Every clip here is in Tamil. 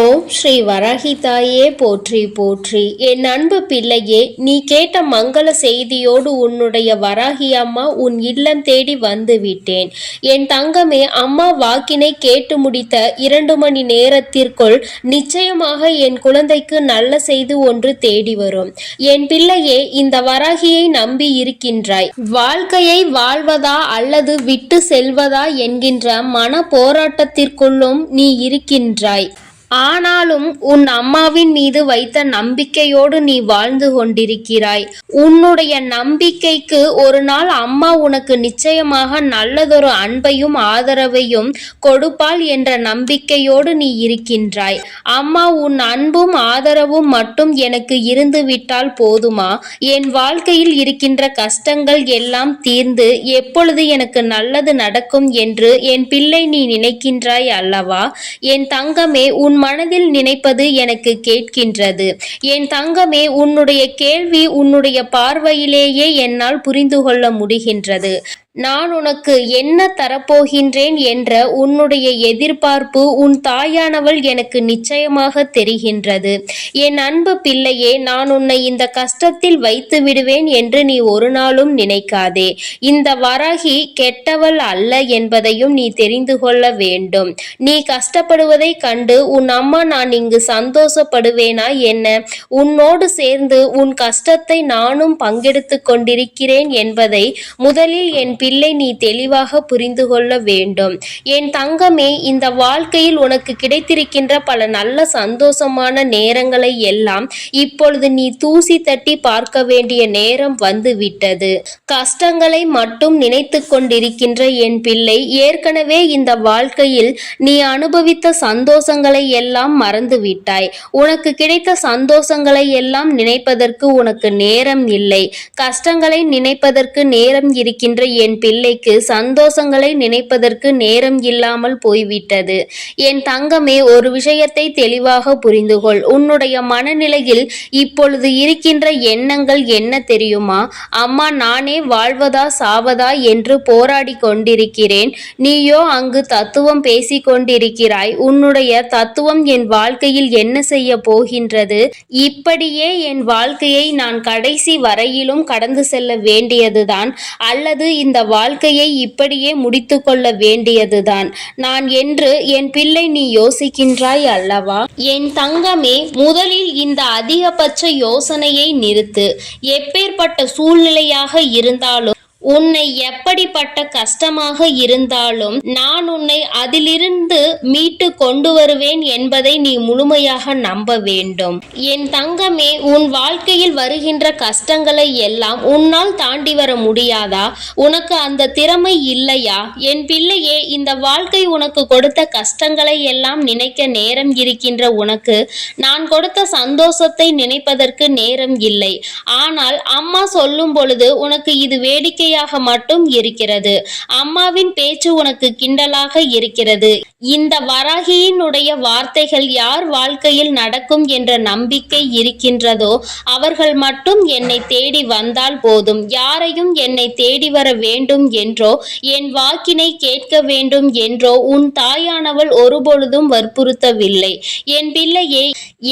ஓம் ஸ்ரீ வராகி தாயே போற்றி போற்றி. என் அன்பு பிள்ளையே நீ கேட்ட மங்கள செய்தியோடு உன்னுடைய வராகி அம்மா உன் இல்லம் தேடி வந்து விட்டேன். என் தங்கமே அம்மா வாக்கினை கேட்டு முடித்த இரண்டு மணி நேரத்திற்குள் நிச்சயமாக என் குழந்தைக்கு நல்ல செய்தி ஒன்று தேடி வரும். என் பிள்ளையே இந்த வராகியை நம்பி இருக்கின்றாய். வாழ்க்கையை வாழ்வதா அல்லது விட்டு செல்வதா என்கின்ற மன போராட்டத்திற்குள்ளும் நீ இருக்கின்றாய். ஆனாலும் உன் அம்மாவின் மீது வைத்த நம்பிக்கையோடு நீ வாழ்ந்து கொண்டிருக்கிறாய். உன்னுடைய நம்பிக்கைக்கு ஒரு நாள் அம்மா உனக்கு நிச்சயமாக நல்லதொரு அன்பையும் ஆதரவையும் கொடுப்பாள் என்ற நம்பிக்கையோடு நீ இருக்கின்றாய். அம்மா உன் அன்பும் ஆதரவும் மட்டும் எனக்கு இருந்து விட்டால் போதுமா? என் வாழ்க்கையில் இருக்கின்ற கஷ்டங்கள் எல்லாம் தீர்ந்து எப்பொழுது எனக்கு நல்லது நடக்கும் என்று என் பிள்ளை நீ நினைக்கின்றாய் அல்லவா? என் தங்கமே உன் மனதில் நினைப்பது எனக்கு கேட்கின்றது. என் தங்கமே உன்னுடைய கேள்வி உன்னுடைய பார்வையிலேயே என்னால் புரிந்து கொள்ள முடிகின்றது. நான் உனக்கு என்ன தரப்போகின்றேன் என்ற உன்னுடைய எதிர்பார்ப்பு உன் தாயானவள் எனக்கு நிச்சயமாக தெரிகின்றது. என் அன்பு பிள்ளையே நான் உன்னை இந்த கஷ்டத்தில் வைத்து விடுவேன் என்று நீ ஒரு நாளும் நினைக்காதே. இந்த வராகி கெட்டவள் அல்ல என்பதையும் நீ தெரிந்து கொள்ள வேண்டும். நீ கஷ்டப்படுவதை கண்டு உன் அம்மா நான் இங்கு சந்தோஷப்படுவேனா என்ன? உன்னோடு சேர்ந்து உன் கஷ்டத்தை நானும் பங்கெடுத்து கொண்டிருக்கிறேன் என்பதை முதலில் என் பிள்ளை நீ தெளிவாக புரிந்து கொள்ள வேண்டும். என் தங்கமே இந்த வாழ்க்கையில் உனக்கு கிடைத்திருக்கின்ற பல நல்ல சந்தோஷமான நேரங்களை எல்லாம் இப்பொழுது நீ தூசி தட்டி பார்க்க வேண்டிய நேரம் வந்து விட்டது கஷ்டங்களை மட்டும் நினைத்து கொண்டிருக்கின்ற என் பிள்ளை ஏற்கனவே இந்த வாழ்க்கையில் நீ அனுபவித்த சந்தோஷங்களை எல்லாம் மறந்து விட்டாய் உனக்கு கிடைத்த சந்தோஷங்களை எல்லாம் நினைப்பதற்கு உனக்கு நேரம் இல்லை. கஷ்டங்களை நினைப்பதற்கு நேரம் இருக்கின்ற என் பிள்ளைக்கு சந்தோஷங்களை நினைப்பதற்கு நேரம் இல்லாமல் போய்விட்டது. என் தங்கமே ஒரு விஷயத்தை தெளிவாக புரிந்துகொள். உன்னுடைய மனநிலையில் இப்பொழுது இருக்கின்ற எண்ணங்கள் என்ன தெரியுமா? அம்மா நானே வாழ்வதா சாவதா என்று போராடி கொண்டிருக்கிறேன். நீயோ அங்கு தத்துவம் பேசி கொண்டிருக்கிறாய். உன்னுடைய தத்துவம் என் வாழ்க்கையில் என்ன செய்ய போகின்றது? இப்படியே என் வாழ்க்கையை நான் கடைசி வரையிலும் கடந்து செல்ல வேண்டியதுதான். அல்லது இந்த வாழ்க்கையை இப்படியே முடித்துக்கொள்ள வேண்டியதுதான். நான் என்று என் பிள்ளை நீ யோசிக்கின்றாய் அல்லவா? என் தங்கமே முதலில் இந்த அதிகபட்ச யோசனையை நிறுத்து. எப்பேற்பட்ட சூழ்நிலையாக இருந்தாலும் உன்னை எப்படிப்பட்ட கஷ்டமாக இருந்தாலும் நான் உன்னை அதிலிருந்து மீட்டு கொண்டு வருவேன் என்பதை நீ முழுமையாக நம்ப வேண்டும். என் தங்கமே உன் வாழ்க்கையில் வருகின்ற கஷ்டங்களை எல்லாம் உன்னால் தாண்டி வர முடியாதா? உனக்கு அந்த திறமை இல்லையா? என் பிள்ளையே இந்த வாழ்க்கை உனக்கு கொடுத்த கஷ்டங்களை எல்லாம் நினைக்க நேரம் இருக்கின்ற உனக்கு நான் கொடுத்த சந்தோஷத்தை நினைப்பதற்கு நேரம் இல்லை. ஆனால் அம்மா சொல்லும் பொழுது உனக்கு இது வேடிக்கை வேடிக்கையாக மட்டும் இருக்கிறது. அம்மாவின் பேச்சு உனக்கு கிண்டலாக இருக்கிறது. இந்த வராகியினுடைய வார்த்தைகள் யார் வாழ்க்கையில் நடக்கும் என்ற நம்பிக்கை இருக்கின்றதோ அவர்கள் மட்டும் என்னை தேடி வந்தால் போதும். யாரையும் என்னை தேடி வர வேண்டும் என்றோ என் வாக்கினை கேட்க வேண்டும் என்றோ உன் தாயானவள் ஒருபொழுதும் வற்புறுத்தவில்லை. என் பிள்ளையே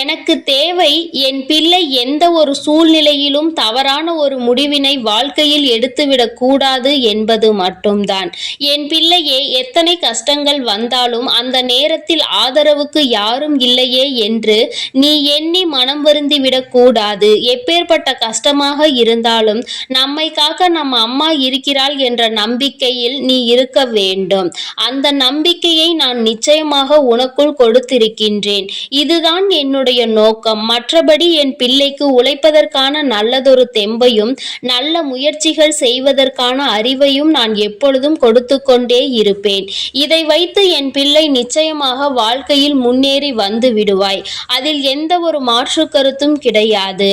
எனக்கு தேவை என் பிள்ளை எந்த ஒரு சூழ்நிலையிலும் தவறான ஒரு முடிவினை வாழ்க்கையில் எடுத்துவிட கூடாது என்பது மட்டும்தான். என் பிள்ளையே எத்தனை கஷ்டங்கள் வந்தாலும் அந்த நேரத்தில் ஆதரவுக்கு யாரும் இல்லையே என்று நீ எண்ணி மனம் வருந்தி விடக்கூடாது. எப்பேற்பட்ட கஷ்டமாக இருந்தாலும் நம்மை காக்க நம்ம அம்மா இருக்கிறாள் என்ற நம்பிக்கையில் நீ இருக்க வேண்டும். அந்த நம்பிக்கையை நான் நிச்சயமாக உனக்குள் கொடுத்திருக்கின்றேன். இதுதான் என்னுடைய நோக்கம். மற்றபடி என் பிள்ளைக்கு உழைப்பதற்கான நல்லதொரு தெம்பையும் நல்ல முயற்சிகள் செய்வது செய்வதற்கான அறிவையும் நான் எப்பொழுதும் கொடுத்து கொண்டே இருப்பேன். இதை வைத்து என் பிள்ளை நிச்சயமாக வாழ்க்கையில் முன்னேறி வந்து விடுவாய். அதில் எந்த ஒரு மாற்று கருத்தும் கிடையாது.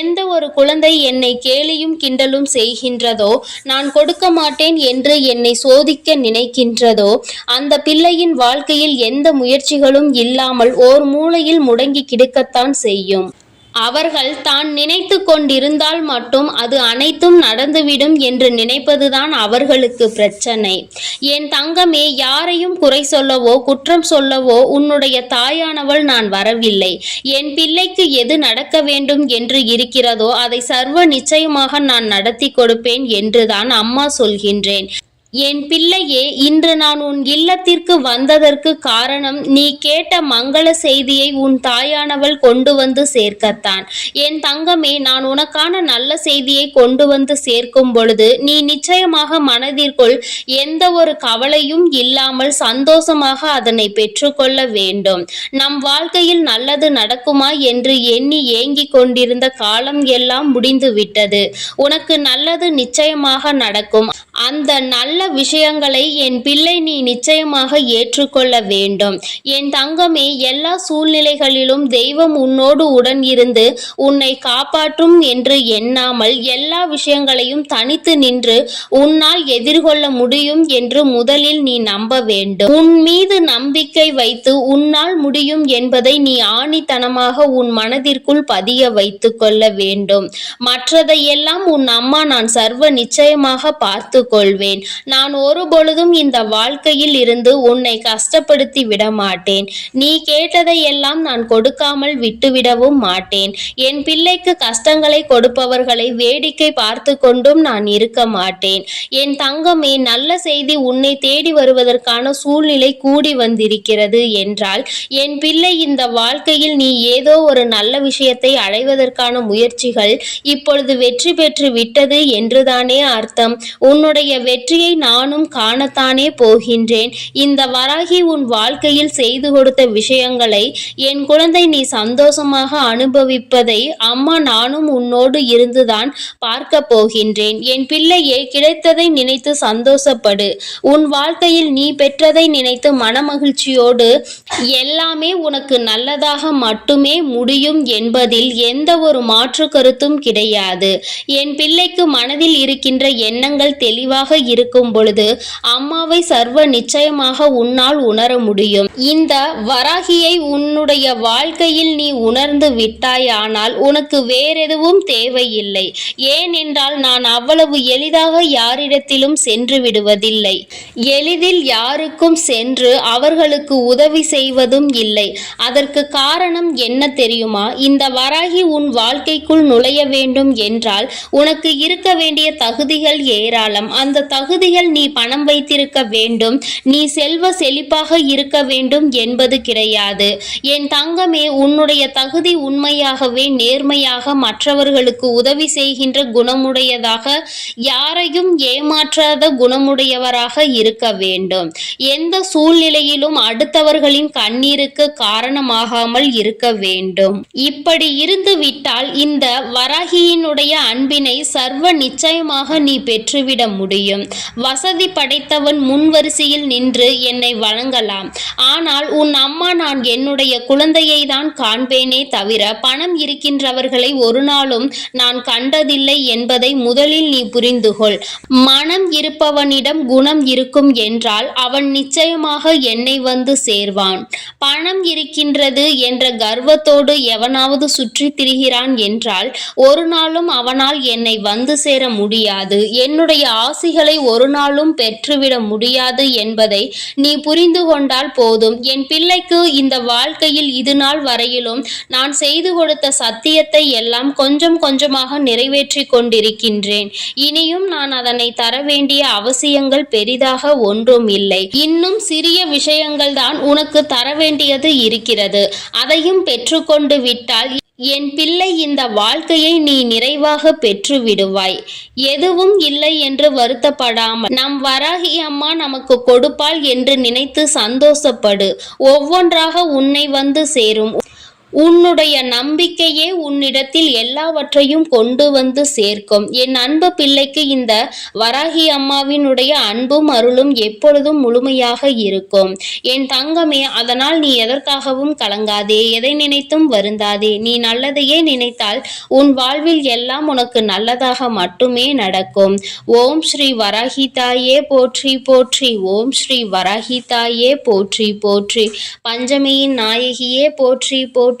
எந்த ஒரு குழந்தை என்னை கேலியும் கிண்டலும் செய்கின்றதோ நான் கொடுக்க மாட்டேன் என்று என்னை சோதிக்க நினைக்கின்றதோ அந்த பிள்ளையின் வாழ்க்கையில் எந்த முயற்சிகளும் இல்லாமல் ஓர் மூலையில் முடங்கி கிடக்கத்தான் செய்யும். அவர்கள் தான் நினைத்து கொண்டிருந்தால் மட்டும் அது அனைத்தும் நடந்துவிடும் என்று நினைப்பதுதான் அவர்களுக்கு பிரச்சனை. என் தங்கமே யாரையும் குறை சொல்லவோ குற்றம் சொல்லவோ உன்னுடைய தாயானவள் நான் வரவில்லை. என் பிள்ளைக்கு எது நடக்க வேண்டும் என்று இருக்கிறதோ அதை சர்வ நிச்சயமாக நான் நடத்தி கொடுப்பேன் என்றுதான் அம்மா சொல்கின்றேன். என் பிள்ளையே இன்று நான் உன் இல்லத்திற்கு வந்ததற்கு காரணம் நீ கேட்ட மங்கள செய்தியை உன் தாயானவள் கொண்டு வந்து சேர்க்கத்தான். என் தங்கமே நான் உனக்கான நல்ல செய்தியை கொண்டு வந்து சேர்க்கும் பொழுது நீ நிச்சயமாக மனதிற்குள் எந்த ஒரு கவலையும் இல்லாமல் சந்தோஷமாக அதனை பெற்றுக்கொள்ள வேண்டும். நம் வாழ்க்கையில் நல்லது நடக்குமா என்று எண்ணி ஏங்கிக் கொண்டிருந்த காலம் எல்லாம் முடிந்து விட்டது உனக்கு நல்லது நிச்சயமாக நடக்கும். அந்த நல்ல விஷயங்களை என் பிள்ளை நீ நிச்சயமாக ஏற்றுக்கொள்ள வேண்டும். என் தங்கமே எல்லா சூழ்நிலைகளிலும் தெய்வம் உன்னோடு உடன் இருந்து உன்னை காப்பாற்றும் என்று எண்ணாமல் எல்லா விஷயங்களையும் தனித்து நின்று உன்னால் எதிர்கொள்ள முடியும் என்று முதலில் நீ நம்ப வேண்டும். உன் மீது நம்பிக்கை வைத்து உன்னால் முடியும் என்பதை நீ ஆணித்தனமாக உன் மனதிற்குள் பதிய வைத்துக் கொள்ள வேண்டும். மற்றதையெல்லாம் உன் அம்மா நான் சர்வ நிச்சயமாக பார்த்து கொள்வேன். நான் ஒரு பொழுதும் இந்த வாழ்க்கையில் இருந்து உன்னை கஷ்டப்படுத்தி விட மாட்டேன். நீ கேட்டதையெல்லாம் நான் கொடுக்காமல் விட்டுவிடவும் மாட்டேன். என் பிள்ளைக்கு கஷ்டங்களை கொடுப்பவர்களை வேடிக்கை பார்த்து கொண்டும் நான் இருக்க மாட்டேன். என் தங்கமே நல்ல செய்தி உன்னை தேடி வருவதற்கான சூழ்நிலை கூடி வந்திருக்கிறது என்றால் என் பிள்ளை இந்த வாழ்க்கையில் நீ ஏதோ ஒரு நல்ல விஷயத்தை அடைவதற்கான முயற்சிகள் இப்பொழுது வெற்றி பெற்று விட்டது என்றுதானே அர்த்தம். உன்னுடைய வெற்றியை நானும் காணத்தானே போகின்றேன். இந்த வராகி உன் வாழ்க்கையில் செய்து கொடுத்த விஷயங்களை என் குழந்தை நீ சந்தோஷமாக அனுபவிப்பதை அம்மா நானும் உன்னோடு இருந்துதான் பார்க்க போகின்றேன். என் பிள்ளையே கிடைத்ததை நினைத்து சந்தோஷப்படு. உன் வாழ்க்கையில் நீ பெற்றதை நினைத்து மனமகிழ்ச்சியோடு எல்லாமே உனக்கு நல்லதாக மட்டுமே முடியும் என்பதில் எந்த ஒரு மாற்று கருத்தும் கிடையாது. என் பிள்ளைக்கு மனதில் இருக்கின்ற எண்ணங்கள் தெளிவாக இருக்கும் பொழுது அம்மாவை சர்வ நிச்சயமாக உன்னால் உணர முடியும். இந்த வராகியை உன்னுடைய வாழ்க்கையில் நீ உணர்ந்து விட்டாயானால் உனக்கு வேறெதுவும் தேவையில்லை. ஏனென்றால் நான் அவ்வளவு எளிதாக யாரிடத்திலும் சென்று விடுவதில்லை. எளிதில் யாருக்கும் சென்று அவர்களுக்கு உதவி செய்வதும் இல்லை. அதற்கு காரணம் என்ன தெரியுமா? இந்த வராகி உன் வாழ்க்கைக்குள் நுழைய வேண்டும் என்றால் உனக்கு இருக்க வேண்டிய தகுதிகள் ஏராளம். அந்த தகுதிகள் நீ பணம் வைத்திருக்க வேண்டும். நீ செல்வ செழிப்பாக இருக்க வேண்டும் என்பது கிடையாது. என் தங்கமே உன்னுடைய தகுதி உண்மையாகவே நேர்மையாக மற்றவர்களுக்கு உதவி செய்கின்ற குணமுடையதாக யாரையும் ஏமாற்றாத குணமுடையவராக இருக்க வேண்டும். எந்த சூழ்நிலையிலும் அடுத்தவர்களின் கண்ணீருக்கு காரணமாகாமல் இருக்க வேண்டும். இப்படி இருந்து விட்டால் இந்த வராகியினுடைய அன்பினை சர்வ நிச்சயமாக நீ பெற்றுவிட முடியும். வசதி படைத்தவன் முன்வரிசையில் நின்று என்னை வழங்கலாம். ஆனால் உன் அம்மா நான் என்னுடைய குழந்தையை தான் காண்பேனே தவிர பணம் இருக்கின்றவர்களை ஒரு நாளும் நான் கண்டதில்லை என்பதை முதலில் நீ புரிந்துகொள். மனம் இருப்பவனிடம் குணம் இருக்கும் என்றால் அவன் நிச்சயமாக என்னை வந்து சேர்வான். பணம் இருக்கின்றது என்ற கர்வத்தோடு எவனாவது சுற்றி திரிகிறான் என்றால் ஒரு நாளும் அவனால் என்னை வந்து சேர முடியாது. என்னுடைய ஆசிகளை ஒரு நாளும் பெற்றுவிட முடியாது என்பதை நீ புரிந்து கொண்டால் போதும். என் பிள்ளைக்கு இந்த வாழ்க்கையில் இது நாள் வரையிலும் நான் செய்து கொடுத்த சத்தியத்தை எல்லாம் கொஞ்சம் கொஞ்சமாக நிறைவேற்றி கொண்டிருக்கின்றேன். இனியும் நான் அதனை தர வேண்டிய அவசியங்கள் பெரிதாக ஒன்றும் இல்லை. இன்னும் சிறிய விஷயங்கள் தான் உனக்கு தர வேண்டியது இருக்கிறது. அதையும் பெற்றுக்கொண்டு விட்டால் என் பிள்ளை இந்த வாழ்க்கையை நீ நிறைவாக பெற்று விடுவாய் எதுவும் இல்லை என்று வருத்தப்படாமல் நம் வராகி அம்மா நமக்கு கொடுப்பாள் என்று நினைத்து சந்தோஷப்படு. ஒவ்வொன்றாக உன்னை வந்து சேரும். உன்னுடைய நம்பிக்கையே உன்னிடத்தில் எல்லாவற்றையும் கொண்டு வந்து சேர்க்கும். என் அன்பு பிள்ளைக்கு இந்த வராகி அம்மாவினுடைய அன்பும் அருளும் எப்பொழுதும் முழுமையாக இருக்கும். என் தங்கமே அதனால் நீ எதற்காகவும் கலங்காதே எதை நினைத்தும் வருந்தாதே. நீ நல்லதையே நினைத்தால் உன் வாழ்வில் எல்லாம் உனக்கு நல்லதாக மட்டுமே நடக்கும். ஓம் ஸ்ரீ வராகி தாயே போற்றி போற்றி. ஓம் ஸ்ரீ வராகி தாயே போற்றி போற்றி. பஞ்சமியின் நாயகியே போற்றி போற்றி.